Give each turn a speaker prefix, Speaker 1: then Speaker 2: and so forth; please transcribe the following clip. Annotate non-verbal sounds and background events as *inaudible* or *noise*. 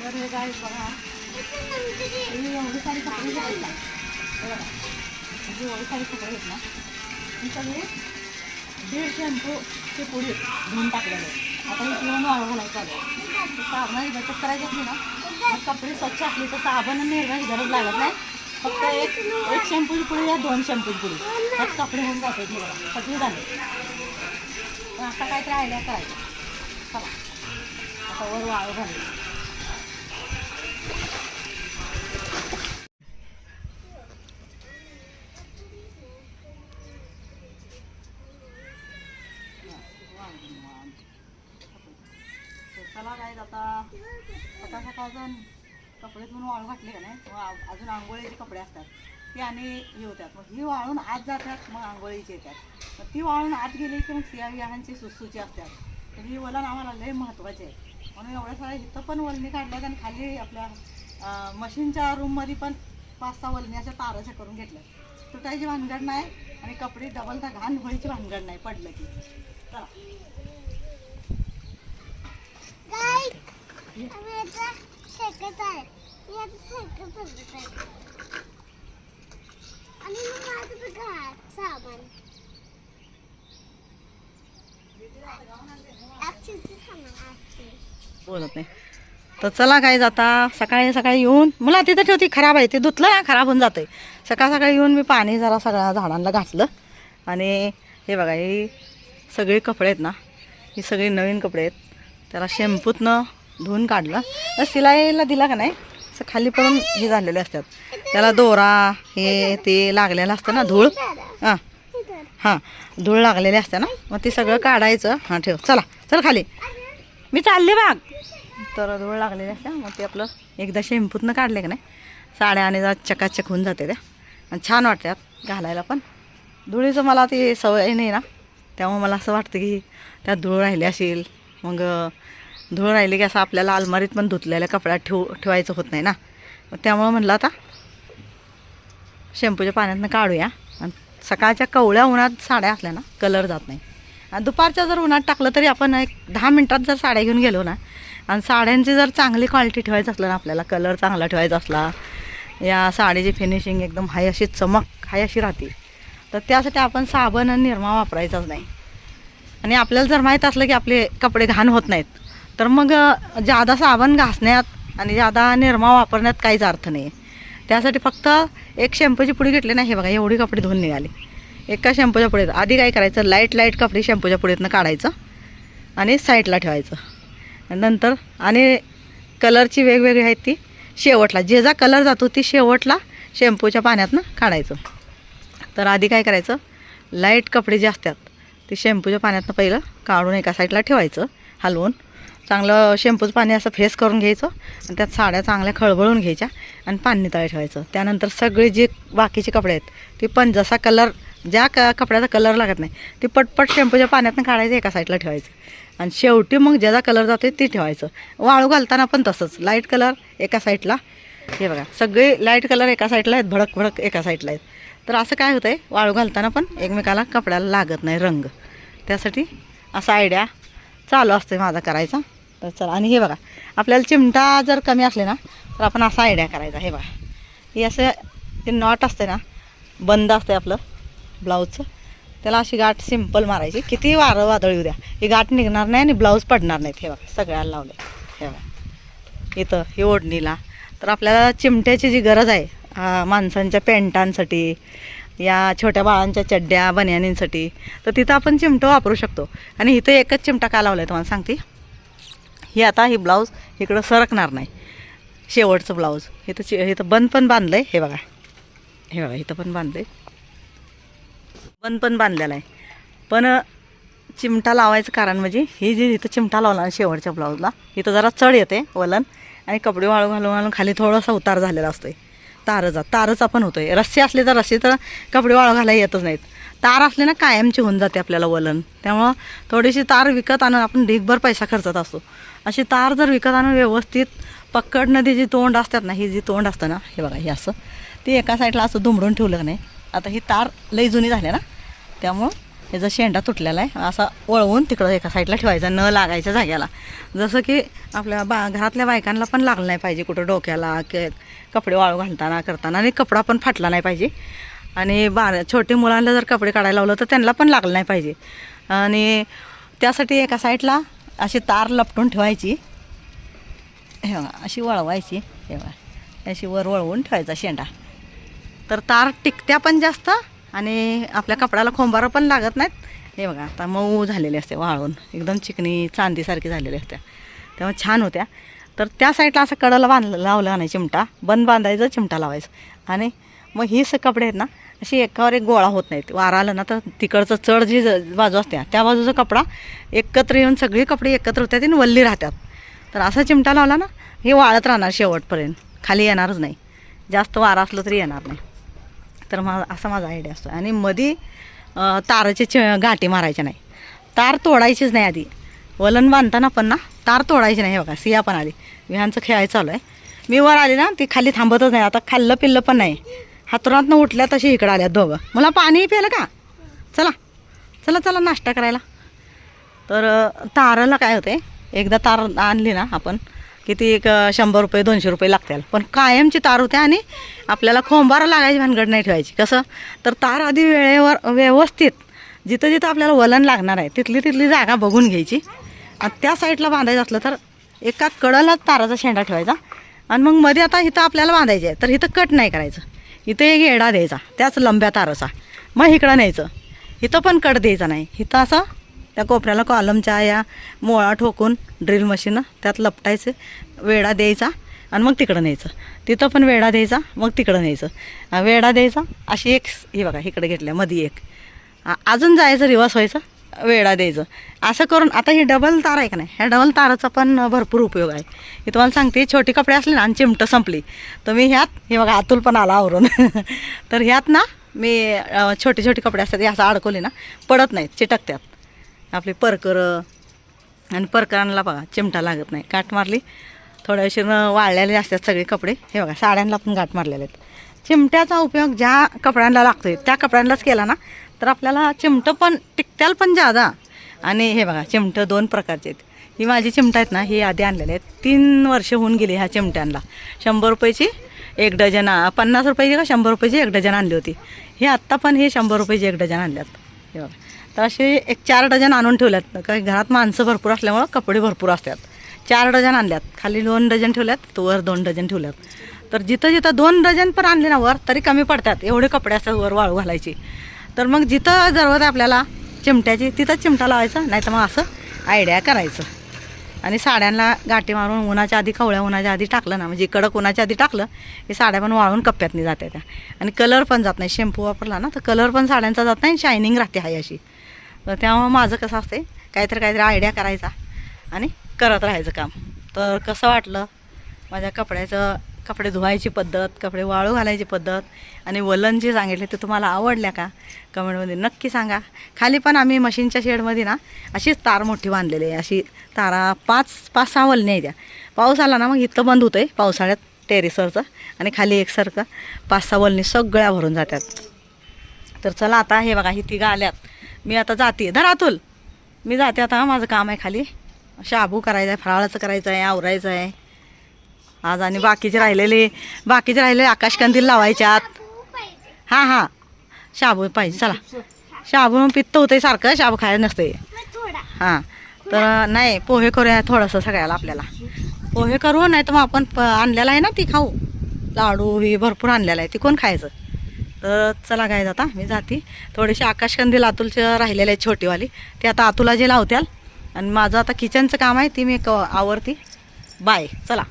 Speaker 1: तर हे काय बघा. हे एवढे सारे कपडे घेतले. बघा. म्हणजे एवढे सारे कपडे आहेत ना सगळे दीड शॅम्पूचे पुढे धुवून टाकलेले. आता हे पिऊन वाळू घालायचं चालू साबणाची बचत करायची असली ना कपडे स्वच्छ असले तर साबण निर्माची गरज लागत नाही. फक्त एक एक शॅम्पूची पुढे या दोन शॅम्पूची पुढे. त्यात कपडे होऊन जाते सगळी सगळे झाले. पण आता काहीतरी आयडिया करायचं. चला. आता वर वाळू घालायचं चला काय आता सकाळ सकाळचं कपडे धुवून वाळू घातले का नाही मग अजून आंघोळीचे कपडे असतात. ते आणि हे होतात. मग ही वाळून आत जातात मग आंघोळीचे येतात. मग ती वाळून आत गेली की मग सिया विहारांची सुसूची असतात. तर ही वलन आम्हाला लय महत्त्वाचे आहे म्हणून एवढ्या साऱ्या इथं पण वलणी काढल्यात आणि खाली आपल्या मशीनच्या रूममध्ये पण पाच सहा वलणी अशा ताराच्या करून घेतल्या तुटायची भानगड नाही आणि कपडे डबलदा घाण व्हायची भानगड नाही पडलं की. चला. बोलत नाही. तर चला काय जाता सकाळी सकाळी येऊन मला तिथं ठेवती खराब आहे ते धुतलं ना खराब होऊन जाते सकाळ सकाळी येऊन मी पाणी जरा सगळ्या झाडांना घातलं. आणि हे बघा ही सगळे कपडे आहेत ना ही सगळी नवीन कपडे आहेत. त्याला शॅम्पूतनं धुवून काढलं. तर शिलाईला दिला का नाही? असं खाली पडून हे झालेले असतात. त्याला दोरा हे ते लागलेलं असतं ना धूळ? हां. हां धूळ लागलेली असते ना? मग ते सगळं काढायचं. हां ठेव. चला चल खाली. मी चालले बाग. तर धूळ लागलेली असते. मग ते आपलं एकदा शेंपूतनं काढले का नाही? साड्या आणि जरा चकाचक होऊन जाते त्या. आणि छान वाटतात घालायला पण. धुळीचं मला ती सवय नाही ना. त्यामुळे मला असं वाटतं की त्यात धूळ राहिली असेल. मग धूळ राहिली की असं आपल्याला अलमारीत पण धुतलेल्या कपड्यात ठेव ठेवायचं होत नाही ना. मग त्यामुळं म्हणलं आता शॅम्पूच्या पाण्यातनं काढूया. आणि सकाळच्या कवळ्या उन्हात साड्या असल्या ना कलर जात नाही. आणि दुपारच्या जर उन्हात टाकलं तरी आपण एक दहा मिनटात जर साड्या घेऊन गेलो ना आणि साड्यांची जर चांगली क्वालिटी ठेवायचं असलं ना आपल्याला कलर चांगला ठेवायचा असला या साडीची फिनिशिंग एकदम हाय अशी चमक हाय अशी राहते तर त्यासाठी आपण साबण आणि निरमा वापरायचाच नाही. आणि आपल्याला जर माहीत असलं की आपले कपडे घाण होत नाहीत तर मग जादा साबण घासण्यात आणि जादा निरमा वापरण्यात काहीच अर्थ नाही आहे त्यासाठी फक्त एक शॅम्पूची पुडी घेतली नाही हे बघा एवढी कपडे धुवून निघाली. एका शॅम्पूच्या पुढे आधी काय करायचं लाइट लाइट कपडे शॅम्पूच्या पुढेतनं काढायचं आणि साईडला ठेवायचं. नंतर आणि कलरची वेगवेगळी आहेत ती शेवटला जे जा कलर जातो ती शेवटला शॅम्पूच्या पाण्यातनं काढायचं. तर आधी काय करायचं लाइट कपडे जे असतात ते शॅम्पूच्या पाण्यातनं पहिलं काढून एका साईडला ठेवायचं हलवून. चांगलं शॅम्पूचं पाणी असं फेस करून घ्यायचं आणि त्यात साड्या चांगल्या खळबळून घ्यायच्या आणि पाणी तळे ठेवायचं. त्यानंतर सगळे जे बाकीचे कपडे आहेत ते पण जसा कलर ज्या क कपड्याचा कलर लागत नाही ते पटपट शॅम्पूच्या पाण्यातनं काढायचं एका साईडला ठेवायचं. आणि शेवटी मग ज्याचा कलर जातो ते ठेवायचं. वाळू घालताना पण तसंच लाइट कलर एका साईडला हे बघा सगळे लाइट कलर एका साईडला आहेत भडक भडक एका साईडला आहेत. तर असं काय होतं आहे वाळू घालताना पण एकमेकाला कपड्याला लागत नाही रंग. त्यासाठी असा आयडिया चालू असते माझा करायचा. तर चला आणि हे बघा आपल्याला चिमटा जर कमी असले ना तर आपण असा आयडिया करायचा हे बघा. हे असं ते नॉट असते ना बंद असते आपलं ब्लाऊजचं त्याला अशी गाठ सिंपल मारायची. किती वारं वादळ येऊ द्या. ही गाठ निघणार नाही आणि ब्लाऊज पडणार नाहीत. हे बघा सगळ्याला लावले हे बघा. इथं हे ओढणीला. तर आपल्याला चिमट्याची जी गरज आहे माणसांच्या पॅन्टांसाठी या छोट्या बाळांच्या चड्ड्या बन्यानींसाठी तर तिथं आपण चिमटं वापरू शकतो. आणि इथं एकच चिमटा का लावला आहे तुम्हाला सांगते? ही आता ही ब्लाऊज इकडं सरकणार नाही. शेवटचं ब्लाऊज. इथं चि इथं बंद पण बांधलं आहे हे बघा. हे बघा इथं पण बांधलं आहे बंद पण बांधलेलं आहे. पण चिमटा लावायचं कारण म्हणजे ही जी इथं चिमटा लावला ना शेवटच्या ब्लाऊजला इथं जरा चढ येते वलन आणि कपडे वाळू घालून घालून खाली थोडासा उतार झालेला असतो आहे तारचा तारचा पण होतोय. रस्से असले तर रस्से तर कपडे वाळू घालायला येतच नाहीत. तार असले ना कायमची होऊन जाते आपल्याला वलन. त्यामुळं थोडीशी तार विकत आणून आपण ढीगभर पैसा खर्चत असतो. अशी तार जर विकत आणून व्यवस्थित पक्कड नदी जी तोंड असतात ना ही जी तोंड असतं ना हे बघा हे असं. ती एका साईडला असं दुमडून ठेवलं नाही? आता ही तार लई जुनी झाली ना? त्यामुळं याचा शेंडा तुटलेला आहे. असा वळवून तिकडं एका साईडला ठेवायचा न लागायच्या जाग्याला जसं की आपल्या बा घरातल्या बायकांना पण लागलं नाही पाहिजे कुठं डोक्याला के कपडे वाळू घालताना करताना. आणि कपडा पण फाटला नाही पाहिजे. आणि बा छोटे मुलांना जर कपडे काढायला लावलं तर त्यांना पण लागलं नाही पाहिजे. आणि त्यासाठी एका साईडला अशी तार लपटून ठेवायची. हे अशी वळवायची. हे अशी वर वळवून ठेवायचा शेंडा. तर तार टिकत्या पण जास्त आणि आपल्या कपड्याला खोंबारं पण लागत नाहीत. हे बघा आता मऊ झालेले असते वाळून एकदम चिकणी चांदीसारखी झालेली असते. तेव्हा छान होत्या. तर त्या साईडला असं कडला बांधलं लावलं नाही चिमटा. बंद बांधायचं चिमटा लावायचं. आणि मग ही स कपडे आहेत ना अशी एकावर एक गोळा होत नाहीत. वारा आलं ना तर तिकडचं चढ जी ज- बाजू असते त्या बाजूचा कपडा एकत्र येऊन सगळे कपडे एकत्र होतात आणि वल्ली राहतात. तर असा चिमटा लावला ना हे वाळत राहणार शेवटपर्यंत. खाली येणारच नाही. जास्त वारा असलं तरी येणार नाही. तर मा असा माझा आयडिया असतो. आणि मधी ताराचे च गाठी मारायचे नाही. तार तोडायचीच नाही आधी. वलन बांधताना पण ना तार तोडायची नाही हे बघा सिया पण आली विहांचं खेळायचं चालू आहे. मी वर आली ना ती खाली थांबतच नाही. आता खाल्लं पिल्लं पण नाही. हातुरातनं उठल्या तशी इकडं आल्या दोघं. मला पाणी प्यायलं का? चला. चला चला नाश्ता करायला. तर ताराला काय होते एकदा तार आणली ना आपण किती एक शंभर रुपये दोनशे रुपये लागतील. पण कायमची तार होते आणि आपल्याला खोंबारा लागायची भानगड नाही ठेवायची. कसं? तर तार आधी वेळेवर व्यवस्थित जिथं जिथं आपल्याला वलन लागणार आहे तिथली तिथली जागा बघून घ्यायची. आणि त्या साईडला बांधायचं असलं तर एका कडलाच ताराचा शेंडा ठेवायचा. आणि मग मध्ये आता इथं आपल्याला बांधायचे आहे तर इथं कट नाही करायचं. इथं एक येडा द्यायचा त्याच लंब्या ताराचा. मग इकडं न्यायचं. इथं पण कट द्यायचा नाही. इथं असं त्या कोपऱ्याला कॉलमच्या या मोळा ठोकून ड्रिल मशीनं त्यात लपटायचं वेडा द्यायचा आणि मग तिकडं न्यायचं. तिथं पण वेडा द्यायचा मग तिकडं न्यायचं. वेडा द्यायचा अशी एक ही बघा इकडे घेतल्या मध्ये एक. अजून जायचं रिवर्स व्हायचं वेडा द्यायचं. असं करून आता ही डबल तार आहे का नाही? ह्या डबल ताराचा पण भरपूर उपयोग आहे. मी तुम्हाला सांगते छोटी कपडे असले ना आणि चिमटं संपली तर मी ह्यात हे बघा अतुल पण आला आवरून. *laughs* तर ह्यात ना मी छोटे छोटे कपडे असतात हे असं अडकवले ना पडत नाहीत चिटकतात. आपले परकरं आणि परकरांना बघा चिमटा लागत नाही. गाठ मारली थोड्या उशीरनं वाळलेले असतात सगळे कपडे. हे बघा साड्यांना पण गाठ मारलेले आहेत. चिमट्याचा उपयोग ज्या कपड्यांना लागतोय त्या कपड्यांनाच केला ना तर आपल्याला चिमटं पण टिकत्याल पण जादा आणि हे बघा चिमटं दोन प्रकारचे आहेत. ही माझी चिमटं आहेत ना ही आधी आणलेले आहेत. तीन वर्ष होऊन गेली ह्या चिमट्यांना. शंभर रुपयाची एक डझन पन्नास रुपयाची का शंभर रुपयाची एक डझन आणली होती. हे आत्ता पण हे शंभर रुपयाची एक डझन आणल्यात. हे बघा. तर असे एक चार डझन आणून ठेवल्यात. काही घरात माणसं भरपूर असल्यामुळं कपडे भरपूर असतात. चार डझन आणल्यात. खाली दोन डझन ठेवल्यात तो वर दोन डझन ठेवल्यात. तर जिथं जिथं दोन डझन पण आणले ना वर तरी कमी पडतात. एवढे कपडे असतात वर वाळू घालायची. तर मग जिथं जरूरत आहे आपल्याला चिमट्याची तिथं चिमटा लावायचा नाही तर मग असं आयडिया करायचं. आणि साड्यांना गाठी मारून उन्हाच्या आधी कवळ्या उन्हाच्या आधी टाकलं ना म्हणजे कडक उन्हाच्या आधी टाकलं की साड्या पण वाळून कप्प्यातनी जाते त्या. आणि कलर पण जात नाही. शॅम्पू वापरला ना तर कलर पण साड्यांचा जात नाही शायनिंग राहते आहे अशी तर त्यामुळं माझं कसं असते काहीतरी काहीतरी आयडिया करायचा आणि करत राहायचं काम. तर कसं वाटलं? माझ्या कपड्याचं कपडे धुवायची पद्धत कपडे वाळू घालायची पद्धत आणि वलन जे सांगितले ते तुम्हाला आवडल्या का? कमेंटमध्ये नक्की सांगा. खाली पण आम्ही मशीनच्या शेडमध्ये ना अशीच तार मोठी बांधलेली आहे. अशी तारा पाच पाच सहा वलने आहे त्या पाऊस आला ना मग इथं बंद होतं आहे पावसाळ्यात टेरेसवरचं आणि खाली एकसारखं पाच सहा वलनी सगळ्या भरून जातात तर चला आता हे बघा ही तिघं आल्यात. मी आता जाते. धर अतुल. मी जाते आता. माझं काम आहे खाली. शाबू करायचं आहे फराळाचं करायचं आहे आवरायचं आहे आज आणि बाकीचे राहिलेले बाकीचे राहिलेले आकाशकंदील लावायच्यात. हां हां. शाबू पाहिजे चला. शाबू पित्त होतंय सारखं शाबू खायला नसते हां. तर नाही पोहे करूया थोडंसं सगळ्याला आपल्याला. पोहे करू नाही तर मग आपण प आहे ना ती खाऊ. लाडू हे भरपूर आणलेला आहे ती कोण खायचं? तर चला काय आता मी जाते. थोडेसे आकाशकंदील अतुलचे राहिलेले आहेत छोटीवाली. ते आता अतुला जे लावत्याल. आणि माझं आता किचनचं काम आहे ती मी क आवडती बाय चला.